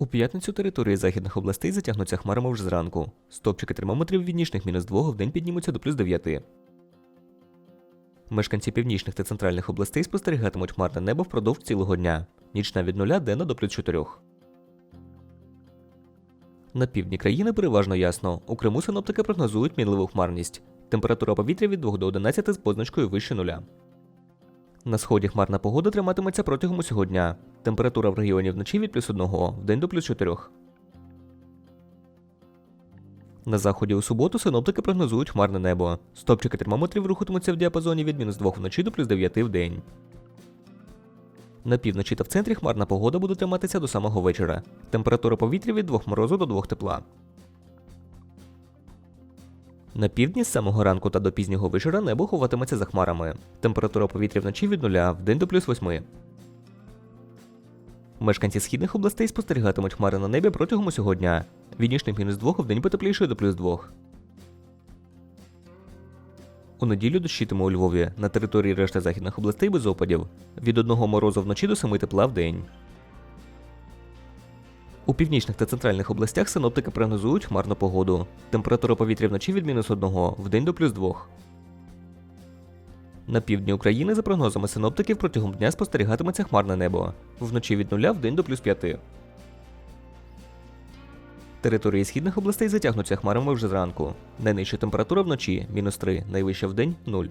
У п'ятницю території західних областей затягнуться хмарами вже зранку. Стопчики термометрів від нічних мінус 2 в день піднімуться до плюс 9. Мешканці північних та центральних областей спостерігатимуть хмарне небо впродовж цілого дня. Нічна від 0 денна до плюс 4. На півдні країни переважно ясно. У Криму синоптики прогнозують мінливу хмарність. Температура повітря від 2 до 11 з позначкою вище нуля. На сході хмарна погода триматиметься протягом усього дня. Температура в регіоні вночі від плюс 1, в день до плюс 4. На заході у суботу синоптики прогнозують хмарне небо. Стопчики термометрів рухатимуться в діапазоні від мінус 2 вночі до плюс 9 в день. На півночі та в центрі хмарна погода буде триматися до самого вечора. Температура повітря від 2 морозу до 2 тепла. На півдні з самого ранку та до пізнього вечора небо ховатиметься за хмарами. Температура повітря вночі від 0 в день до плюс 8. Мешканці східних областей спостерігатимуть хмари на небі протягом усього дня. Від мінус 2 в день потеплішає до плюс 2. У неділю дощитиме у Львові на території решти західних областей без опадів. Від одного морозу вночі до 7 тепла в день. У північних та центральних областях синоптики прогнозують хмарну погоду. Температура повітря вночі від мінус 1, в день до плюс 2. На півдні України, за прогнозами синоптиків, протягом дня спостерігатиметься хмарне небо. Вночі від 0 в день до плюс 5. Території східних областей затягнуться хмарами вже зранку. Найнижча температура вночі мінус 3, найвища в день 0.